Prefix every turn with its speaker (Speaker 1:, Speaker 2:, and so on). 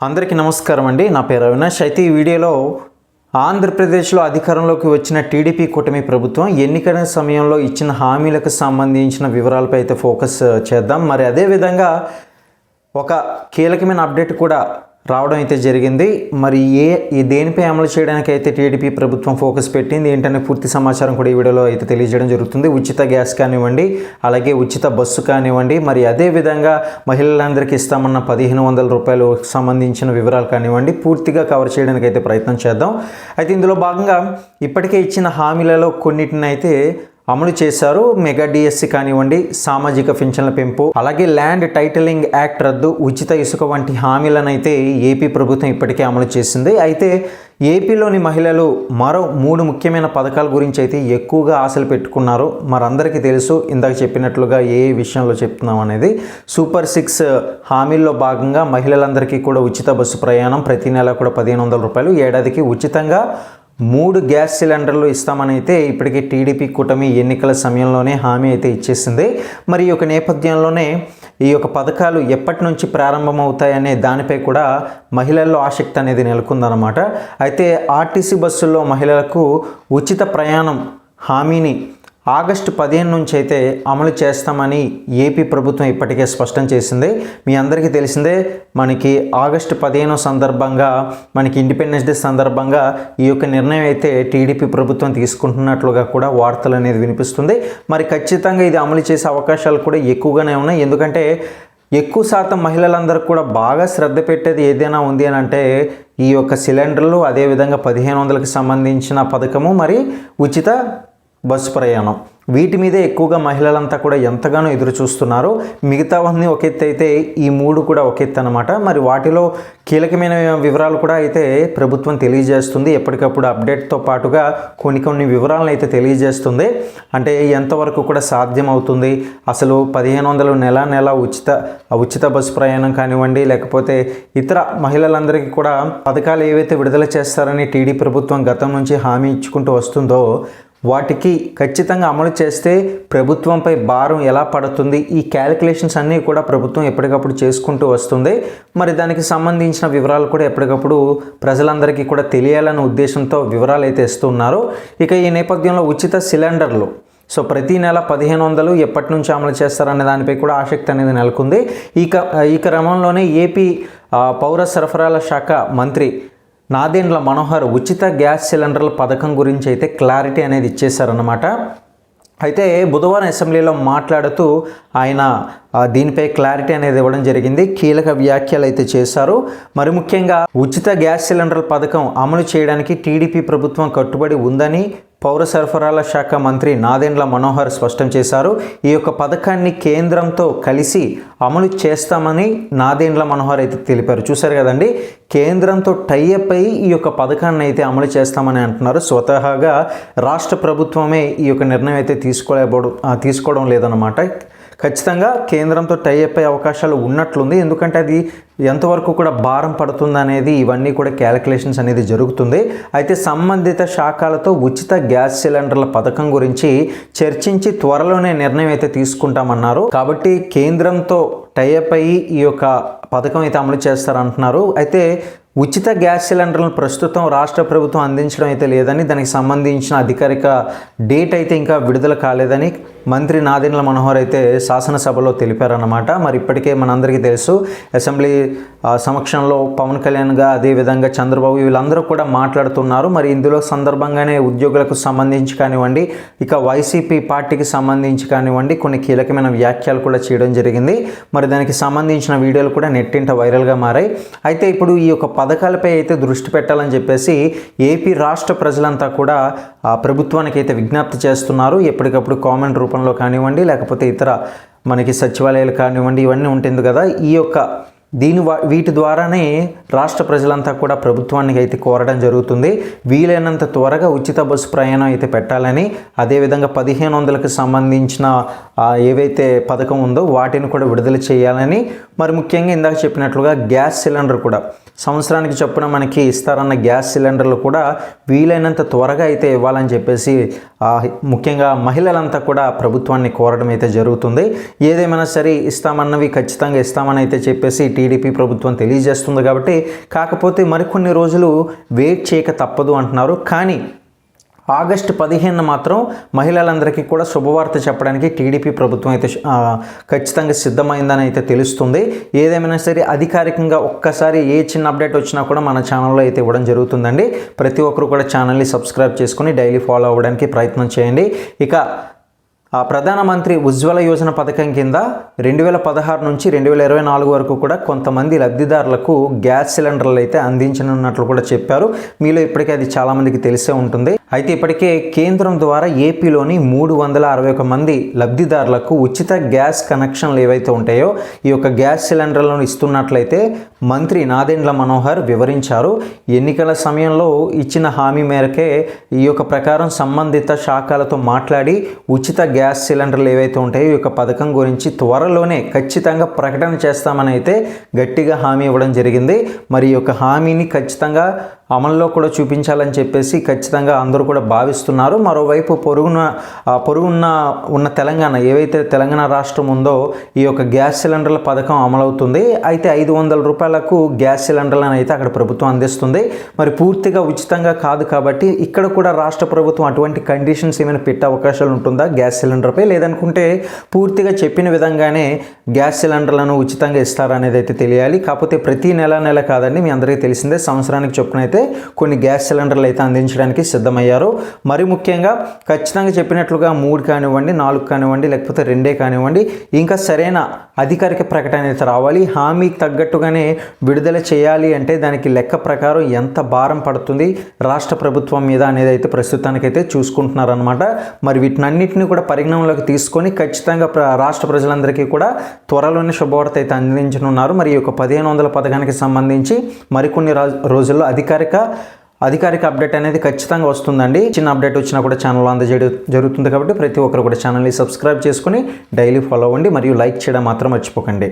Speaker 1: అందరికీ నమస్కారం అండి. నా పేరు అవినాష్. అయితే ఈ వీడియోలో ఆంధ్రప్రదేశ్లో అధికారంలోకి వచ్చిన టీడీపీ కూటమి ప్రభుత్వం ఎన్నికల సమయంలో ఇచ్చిన హామీలకు సంబంధించిన వివరాలపై అయితే ఫోకస్ చేద్దాం. మరి అదేవిధంగా ఒక కీలకమైన అప్డేట్ కూడా రావడం అయితే జరిగింది. మరి ఏ ఈ దేనిపై అమలు చేయడానికి అయితే టీడీపీ ప్రభుత్వం ఫోకస్ పెట్టింది ఏంటనే పూర్తి సమాచారం కూడా ఈ వీడియోలో అయితే తెలియజేయడం జరుగుతుంది. ఉచిత గ్యాస్ కానివ్వండి అలాగే ఉచిత బస్సు కానివ్వండి మరి అదే విధంగా మహిళలందరికీ ఇస్తామన్న పదిహేను వందల రూపాయలు సంబంధించిన వివరాలు కానివ్వండి పూర్తిగా కవర్ చేయడానికి అయితే ప్రయత్నం చేద్దాం. అయితే ఇందులో భాగంగా ఇప్పటికే ఇచ్చిన హామీలలో కొన్నిటిని అయితే అమలు చేశారు. మెగా డిఎస్సి కానివ్వండి సామాజిక పింఛన్ల పెంపు అలాగే ల్యాండ్ టైటిలింగ్ యాక్ట్ రద్దు ఉచిత ఇసుక వంటి హామీలనైతే ఏపీ ప్రభుత్వం ఇప్పటికే అమలు చేసింది. అయితే ఏపీలోని మహిళలు మరో మూడు ముఖ్యమైన పథకాల గురించి అయితే ఎక్కువగా ఆశలు పెట్టుకున్నారు. మరందరికీ తెలుసు ఇందాక చెప్పినట్లుగా ఏ ఏ విషయంలో చెప్తున్నాం అనేది. సూపర్ సిక్స్ హామీల్లో భాగంగా మహిళలందరికీ కూడా ఉచిత బస్సు ప్రయాణం ప్రతి నెల కూడా పదిహేను వందల రూపాయలు. ఏడాదికి ఉచితంగా మూడు గ్యాస్ సిలిండర్లు ఇస్తామని అయితే ఇప్పటికే టీడీపీ కూటమి ఎన్నికల సమయంలోనే హామీ అయితే ఇచ్చేసింది. మరి ఈ యొక్క నేపథ్యంలోనే ఈ యొక్క పథకాలు ఎప్పటి నుంచి ప్రారంభమవుతాయనే దానిపై కూడా మహిళల్లో ఆసక్తి అనేది నెలకొందన్నమాట. అయితే ఆర్టీసీ బస్సుల్లో మహిళలకు ఉచిత ప్రయాణం హామీని ఆగస్టు పదిహేను నుంచి అయితే అమలు చేస్తామని ఏపీ ప్రభుత్వం ఇప్పటికే స్పష్టం చేసింది. మీ అందరికీ తెలిసిందే మనకి ఆగస్టు పదిహేను సందర్భంగా మనకి ఇండిపెండెన్స్ డే సందర్భంగా ఈ యొక్క నిర్ణయం అయితే టీడీపీ ప్రభుత్వం తీసుకుంటున్నట్లుగా కూడా వార్తలు అనేది వినిపిస్తుంది. మరి ఖచ్చితంగా ఇది అమలు చేసే అవకాశాలు కూడా ఎక్కువగానే ఉన్నాయి. ఎందుకంటే ఎక్కువ శాతం మహిళలందరూ కూడా బాగా శ్రద్ధ పెట్టేది ఏదైనా ఉంది అని అంటే ఈ యొక్క సిలిండర్లు అదేవిధంగా పదిహేను వందలకు సంబంధించిన పథకము. మరి ఉచిత బస్సు ప్రయాణం. వీటి మీదే ఎక్కువగా మహిళలంతా కూడా ఎంతగానో ఎదురు చూస్తున్నారు మిగతావన్నీ ఒక ఎత్తు అయితే ఈ మూడు కూడా ఒక ఎత్తు అనమాట మరి వాటిలో కీలకమైన వివరాలు కూడా అయితే ప్రభుత్వం తెలియజేస్తుంది. ఎప్పటికప్పుడు అప్డేట్తో పాటుగా కొన్ని కొన్ని వివరాలను అయితే తెలియజేస్తుంది. అంటే ఎంతవరకు కూడా సాధ్యం అవుతుంది అసలు పదిహేను వందలు నెల నెల ఉచిత ఉచిత బస్సు ప్రయాణం కానివ్వండి లేకపోతే ఇతర మహిళలందరికీ కూడా పథకాలు ఏవైతే విడుదల చేస్తారని టీడీ ప్రభుత్వం గతం నుంచి హామీ ఇచ్చుకుంటూ వస్తుందో వాటికి ఖచ్చితంగా అమలు చేస్తే ప్రభుత్వంపై భారం ఎలా పడుతుంది? ఈ క్యాలిక్యులేషన్స్ అన్నీ కూడా ప్రభుత్వం ఎప్పటికప్పుడు చేసుకుంటూ వస్తుంది. మరి దానికి సంబంధించిన వివరాలు కూడా ఎప్పటికప్పుడు ప్రజలందరికీ కూడా తెలియాలనే ఉద్దేశంతో వివరాలు అయితే ఇస్తున్నారు. ఇక ఈ నేపథ్యంలో ఉచిత సిలిండర్లు. సో ప్రతి నెల పదిహేను వందలు ఎప్పటి నుంచి అమలు చేస్తారనే దానిపై కూడా ఆసక్తి అనేది నెలకొంది. ఈ క ఈ క్రమంలోనే ఏపీ పౌర సరఫరాల శాఖ మంత్రి నాదెండ్ల మనోహర్ ఉచిత గ్యాస్ సిలిండర్ల పథకం గురించి అయితే క్లారిటీ అనేది ఇచ్చేశారన్నమాట. అయితే బుధవారం అసెంబ్లీలో మాట్లాడుతూ ఆయన దీనిపై క్లారిటీ అనేది ఇవ్వడం జరిగింది. కీలక వ్యాఖ్యలు అయితే చేశారు. మరి ముఖ్యంగా ఉచిత గ్యాస్ సిలిండర్ పథకం అమలు చేయడానికి టీడీపీ ప్రభుత్వం కట్టుబడి ఉందని పౌర సరఫరాల శాఖ మంత్రి నాదెండ్ల మనోహర్ స్పష్టం చేశారు. ఈ యొక్క పథకాన్ని కేంద్రంతో కలిసి అమలు చేస్తామని నాదెండ్ల మనోహర్ అయితే తెలిపారు. చూశారు కదండి కేంద్రంతో టైఅప్ అయి ఈ యొక్క పథకాన్ని అయితే అమలు చేస్తామని అంటున్నారు. స్వతహాగా రాష్ట్ర ప్రభుత్వమే ఈ యొక్క నిర్ణయం అయితే తీసుకోలేబడు తీసుకోవడం లేదన్నమాట. ఖచ్చితంగా కేంద్రంతో టైఅప్ అయ్యే అవకాశాలు ఉన్నట్లుంది. ఎందుకంటే అది ఎంతవరకు కూడా భారం పడుతుంది అనేది ఇవన్నీ కూడా క్యాలిక్యులేషన్స్ అనేది జరుగుతుంది. అయితే సంబంధిత శాఖలతో ఉచిత గ్యాస్ సిలిండర్ల పథకం గురించి చర్చించి త్వరలోనే నిర్ణయం అయితే తీసుకుంటామన్నారు. కాబట్టి కేంద్రంతో టైఅప్ అయ్యి ఈ యొక్క పథకం అయితే అమలు చేస్తారంటున్నారు. అయితే ఉచిత గ్యాస్ సిలిండర్లను ప్రస్తుతం రాష్ట్ర ప్రభుత్వం అందించడం అయితే లేదని దానికి సంబంధించిన అధికారిక డేట్ అయితే ఇంకా విడుదల కాలేదని మంత్రి నాదెండ్ల మనోహర్ అయితే శాసనసభలో తెలిపారన్నమాట. మరి ఇప్పటికే మనందరికీ తెలుసు అసెంబ్లీ సమక్షంలో పవన్ కళ్యాణ్గా అదేవిధంగా చంద్రబాబు వీళ్ళందరూ కూడా మాట్లాడుతున్నారు. మరి ఇందులో సందర్భంగానే ఉద్యోగులకు సంబంధించి కానివ్వండి ఇక వైసీపీ పార్టీకి సంబంధించి కానివ్వండి కొన్ని కీలకమైన వ్యాఖ్యలు కూడా చేయడం జరిగింది. మరి దానికి సంబంధించిన వీడియోలు కూడా నెట్టింట వైరల్గా మారాయి. అయితే ఇప్పుడు ఈ యొక్క పథకాలపై అయితే దృష్టి పెట్టాలని చెప్పేసి ఏపీ రాష్ట్ర ప్రజలంతా కూడా ఆ ప్రభుత్వానికి అయితే విజ్ఞప్తి చేస్తున్నారు. ఎప్పటికప్పుడు కామెంట్ రూపంలో కానివ్వండి లేకపోతే ఇతర మనకి సచివాలయాలు కానివ్వండి ఇవన్నీ ఉంటుంది కదా ఈ యొక్క దీని వీటి ద్వారానే రాష్ట్ర ప్రజలంతా కూడా ప్రభుత్వానికి అయితే కోరడం జరుగుతుంది. వీలైనంత త్వరగా ఉచిత బస్సు ప్రయాణం అయితే పెట్టాలని అదేవిధంగా పదిహేను వందలకు సంబంధించిన ఏవైతే పథకం ఉందో వాటిని కూడా విడుదల చేయాలని మరి ముఖ్యంగా ఇందాక చెప్పినట్లుగా గ్యాస్ సిలిండర్ కూడా సంవత్సరానికి చొప్పున మనకి ఇస్తారన్న గ్యాస్ సిలిండర్లు కూడా వీలైనంత త్వరగా అయితే ఇవ్వాలని చెప్పేసి ముఖ్యంగా మహిళలంతా కూడా ప్రభుత్వాన్ని కోరడం అయితే జరుగుతుంది. ఏదేమైనా సరే ఇస్తామన్నవి ఖచ్చితంగా ఇస్తామని అయితే చెప్పేసి టీడీపీ ప్రభుత్వం తెలియజేస్తుంది కాబట్టి కాకపోతే మరికొన్ని రోజులు వెయిట్ చేయక తప్పదు అంటున్నారు. కానీ ఆగస్టు పదిహేను మాత్రం మహిళలందరికీ కూడా శుభవార్త చెప్పడానికి టీడీపీ ప్రభుత్వం అయితే ఖచ్చితంగా సిద్ధమైందని అయితే తెలుస్తుంది. ఏదేమైనా సరే అధికారికంగా ఒక్కసారి ఏ చిన్న అప్డేట్ వచ్చినా కూడా మన ఛానల్లో అయితే ఇవ్వడం జరుగుతుందండి. ప్రతి ఒక్కరు కూడా ఛానల్ని సబ్స్క్రైబ్ చేసుకుని డైలీ ఫాలో అవ్వడానికి ప్రయత్నం చేయండి. ఇక ఆ ప్రధానమంత్రి ఉజ్వల యోజన పథకం కింద రెండు వేల పదహారు నుంచి రెండు వేల ఇరవై నాలుగు వరకు కూడా కొంతమంది లబ్ధిదారులకు గ్యాస్ సిలిండర్లు అయితే అందించనున్నట్లు కూడా చెప్పారు. మీలో ఇప్పటికే అది చాలామందికి తెలిసే ఉంటుంది. అయితే ఇప్పటికే కేంద్రం ద్వారా ఏపీలోని మూడు వందల అరవై ఒక మంది లబ్ధిదారులకు ఉచిత గ్యాస్ కనెక్షన్లు ఏవైతే ఉంటాయో ఈ యొక్క గ్యాస్ సిలిండర్లను ఇస్తున్నట్లయితే మంత్రి నాదెండ్ల మనోహర్ వివరించారు. ఎన్నికల సమయంలో ఇచ్చిన హామీ మేరకే ఈ యొక్క ప్రకారం సంబంధిత శాఖలతో మాట్లాడి ఉచిత గ్యాస్ సిలిండర్లు ఏవైతే ఉంటాయో ఈ యొక్క పథకం గురించి త్వరలోనే ఖచ్చితంగా ప్రకటన చేస్తామని అయితే గట్టిగా హామీ ఇవ్వడం జరిగింది. మరి ఈ యొక్క హామీని ఖచ్చితంగా అమల్లో కూడా చూపించాలని చెప్పేసి ఖచ్చితంగా అందరూ కూడా భావిస్తున్నారు. మరోవైపు పొరుగున ఆ పొరుగున్న ఉన్న తెలంగాణ ఏవైతే తెలంగాణ రాష్ట్రం ఉందో ఈ యొక్క గ్యాస్ సిలిండర్ల పథకం అమలవుతుంది. అయితే ఐదు వందల రూపాయలకు గ్యాస్ సిలిండర్లను అయితే అక్కడ ప్రభుత్వం అందిస్తుంది. మరి పూర్తిగా ఉచితంగా కాదు కాబట్టి ఇక్కడ కూడా రాష్ట్ర ప్రభుత్వం అటువంటి కండిషన్స్ ఏమైనా పెట్టే అవకాశాలు ఉంటుందా గ్యాస్ సిలిండర్పై? లేదనుకుంటే పూర్తిగా చెప్పిన విధంగానే గ్యాస్ సిలిండర్లను ఉచితంగా ఇస్తారనేది అయితే తెలియాలి. కాకపోతే ప్రతి నెల నెల కాదండి మీ అందరికీ తెలిసిందే. సంవత్సరానికి చొప్పున అయితే కొన్ని గ్యాస్ సిలిండర్లు అయితే అందించడానికి సిద్ధమయ్యారు. మరి ముఖ్యంగా ఖచ్చితంగా చెప్పినట్లుగా మూడు కానివ్వండి నాలుగు కానివ్వండి లేకపోతే రెండే కానివ్వండి ఇంకా సరైన అధికారిక ప్రకటన అయితే రావాలి. హామీకి తగ్గట్టుగానే విడుదల చేయాలి అంటే దానికి లెక్క ప్రకారం ఎంత భారం పడుతుంది రాష్ట్ర ప్రభుత్వం మీద అనేది అయితే ప్రస్తుతానికైతే చూసుకుంటున్నారనమాట మరి వీటినన్నింటినీ కూడా పరిగణనలోకి తీసుకొని ఖచ్చితంగా రాష్ట్ర ప్రజలందరికీ కూడా త్వరలోనే శుభవార్త అయితే అందించనున్నారు. మరి ఈ యొక్క పదిహేను వందల పథకానికి సంబంధించి మరికొన్ని రోజుల్లో అధికారిక అధికారిక అప్డేట్ అనేది ఖచ్చితంగా వస్తుందండి. చిన్న అప్డేట్ వచ్చినా కూడా ఛానల్ అందజేయడం జరుగుతుంది కాబట్టి ప్రతి ఒక్కరు కూడా ఛానల్ని సబ్స్క్రైబ్ చేసుకుని డైలీ ఫాలో అవ్వండి మరియు లైక్ చేయడం మాత్రం మర్చిపోకండి.